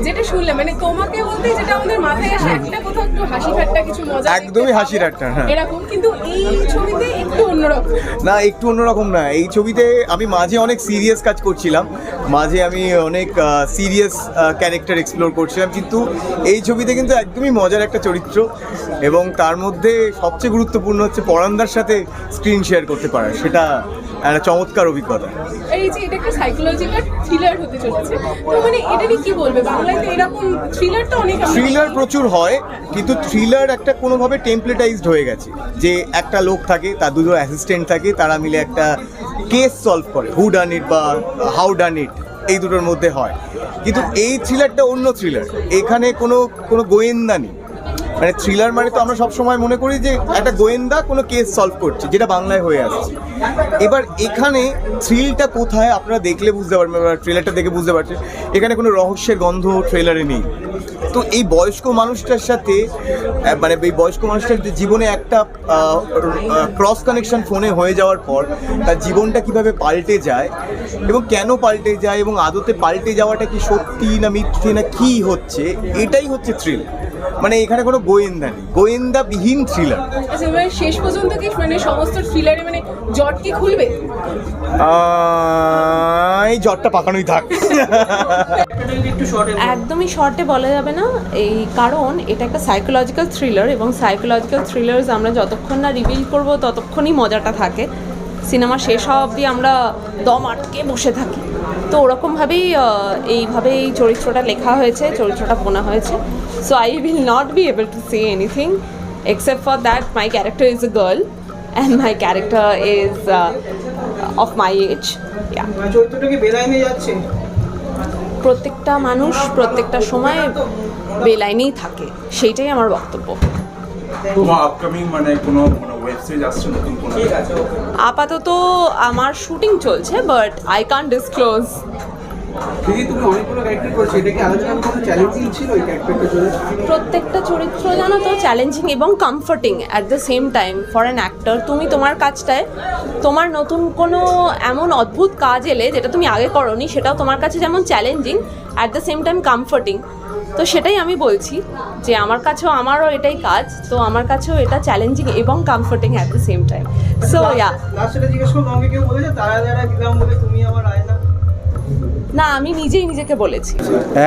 যেটা শুনলাম মানে তোমাকে বলতে যেটা আমাদের মাথায় আসে একটা কোথাও একটু হাসি ঠাট্টা কিছু মজা একদমই হাসি। ঠাট্টা, হ্যাঁ। এরকম কিন্তু এই ছবিতে একটু অন্যরকম। না একটু অন্যরকম না। এই ছবিতে আমি মাঝে অনেক সিরিয়াস কাজ করছিলাম। মাঝে আমি অনেক সিরিয়াস ক্যারেক্টার এক্সপ্লোর করছিলাম। কিন্তু এই ছবিতে কিন্তু একদমই মজার একটা চরিত্র এবং তার মধ্যে সবচেয়ে গুরুত্বপূর্ণ হচ্ছে পরান্দার সাথে স্ক্রিন শেয়ার করতে পারা। সেটা একটা চমৎকার অভিজ্ঞতা। এই যে এটা একটা সাইকোলজিক্যাল থ্রিলার হতে চলেছে। তো মানে এটা নিয়ে কি বলবে? বাংলাতে এরকম থ্রিলারটা অনেক থ্রিলার প্রচুর হয় কিন্তু থ্রিলার একটা কোনোভাবে টেমপ্লেটাইজড হয়ে গেছে। যে একটা লোক থাকে তার দুটো অ্যাসিস্ট্যান্ট থাকে, তারা মিলে একটা কেস সলভ করে হু ডান ইট বা হাউ ডান ইট এই দুটোর মধ্যে হয়। কিন্তু এই থ্রিলারটা অন্য থ্রিলার এখানে কোনো কোনো গোয়েন্দা নেই। মানে থ্রিলার মানে তো আমরা সবসময় মনে করি যে একটা গোয়েন্দা কোনো কেস সলভ করছে, যেটা বাংলায় হয়ে আসছে। এবার এখানে থ্রিলটা কোথায় আপনারা দেখলে বুঝতে পারবেন ট্রেলারটা দেখে বুঝতে পারছেন। এখানে কোনো রহস্যের গন্ধ ট্রেলারে নেই। তো এই বয়স্ক মানুষটার সাথে মানে এই বয়স্ক মানুষটার যে জীবনে একটা ক্রস কানেকশন ফোনে হয়ে যাওয়ার পর, তার জীবনটা কীভাবে পাল্টে যায়, এবং কেন পাল্টে যায়, এবং আদতে পাল্টে যাওয়াটা কি সত্যি না মিথ্যে না কি হচ্ছে, এটাই হচ্ছে থ্রিল মানে এখানে কোনো গোয়েন্দা নেই। গোয়েন্দাবিহীন থ্রিলার আচ্ছা মানে শেষ পর্যন্ত কি মানে সমস্ত থ্রিলারে মানে জট কি খুলবে? এই জ্বরটা পাকানোই থাক। একদমই শর্টে বলা যাবে না। এই কারণ এটা একটা সাইকোলজিক্যাল থ্রিলার এবং সাইকোলজিক্যাল থ্রিলার্স আমরা যতক্ষণ না রিভিল করব ততক্ষণই মজাটা থাকে। সিনেমা শেষ হওয়া অবধি আমরা দম আটকে বসে থাকি। তো ওরকমভাবেই আহ, এইভাবে এই চরিত্রটা লেখা হয়েছে চরিত্রটা বোনা হয়েছে। So I will not be able to say anything except for that my character is a girl and my character is of my age প্রত্যেকটা মানুষ প্রত্যেকটা সময় বেলাইনেই থাকে। সেইটাই আমার বক্তব্য। আপকামিং মানে কোনো মানে ওয়েব সিরিজ আসছে নতুন কোনো ঠিক আছে ওকে আপাতত আমার শুটিং চলছে বাট আই কান ডিসক্লোজ দিদি তুমি অনেকগুলো ক্যারেক্টার করেছ এটা কি আলাদা কোনো চ্যালেঞ্জিং ছিল এই ক্যারেক্টারটা জন্য? প্রত্যেকটা চরিত্র জানো তো চ্যালেঞ্জিং এবং comforting at the same time for an actor তুমি তোমার কাজটায় তোমার নতুন কোনো এমন অদ্ভুত কাজ এলে যেটা তুমি আগে করনি সেটাও তোমার কাছে যেমন challenging at the same time comforting তো সেটাই আমি বলছি যে আমার কাছেও আমারও এটাই কাজ তো আমার কাছেও এটা চ্যালেঞ্জিং এবং comforting at the same time so yeah না আমি নিজেই নিজেকে বলেছি।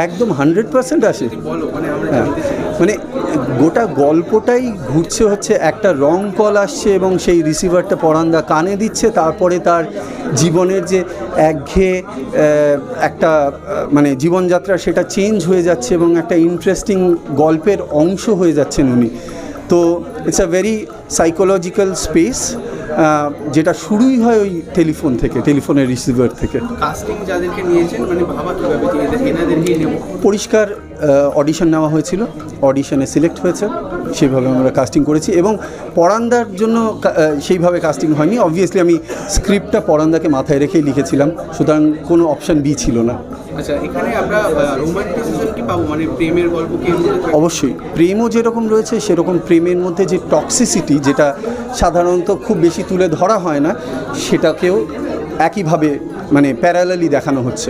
একদম হান্ড্রেড পার্সেন্ট আসে। মানে গোটা গল্পটাই ঘুরছে হচ্ছে একটা রং কল আসছে এবং সেই রিসিভারটা পরান্দা কানে দিচ্ছে, তারপরে তার জীবনের যে একঘেয়ে একটা মানে জীবনযাত্রা সেটা চেঞ্জ হয়ে যাচ্ছে এবং একটা ইন্টারেস্টিং গল্পের অংশ হয়ে যাচ্ছেন উনি। তো it's a very psychological space যেটা শুরুই হয় ওই টেলিফোন থেকে টেলিফোনের রিসিভার থেকে। কাস্টিং যাদেরকে নিয়েছেন মানে ভাবা পরিষ্কার অডিশন নেওয়া হয়েছিল। অডিশনে সিলেক্ট হয়েছে সেইভাবে আমরা কাস্টিং করেছি এবং পরান্দার জন্য সেইভাবে কাস্টিং হয়নি। অবভিয়াসলি আমি স্ক্রিপ্টটা পরান্দাকে মাথায় রেখেই লিখেছিলাম। সুতরাং কোনো অপশান বি ছিল না। আচ্ছা এখানে আমরা কি পাবো? মানে প্রেমের গল্প? অবশ্যই। প্রেমও যেরকম রয়েছে সেরকম প্রেমের মধ্যে যে টক্সিসিটি যেটা সাধারণত খুব বেশি তুলে ধরা হয় না সেটাকেও একইভাবে মানে প্যারালালি দেখানো হচ্ছে।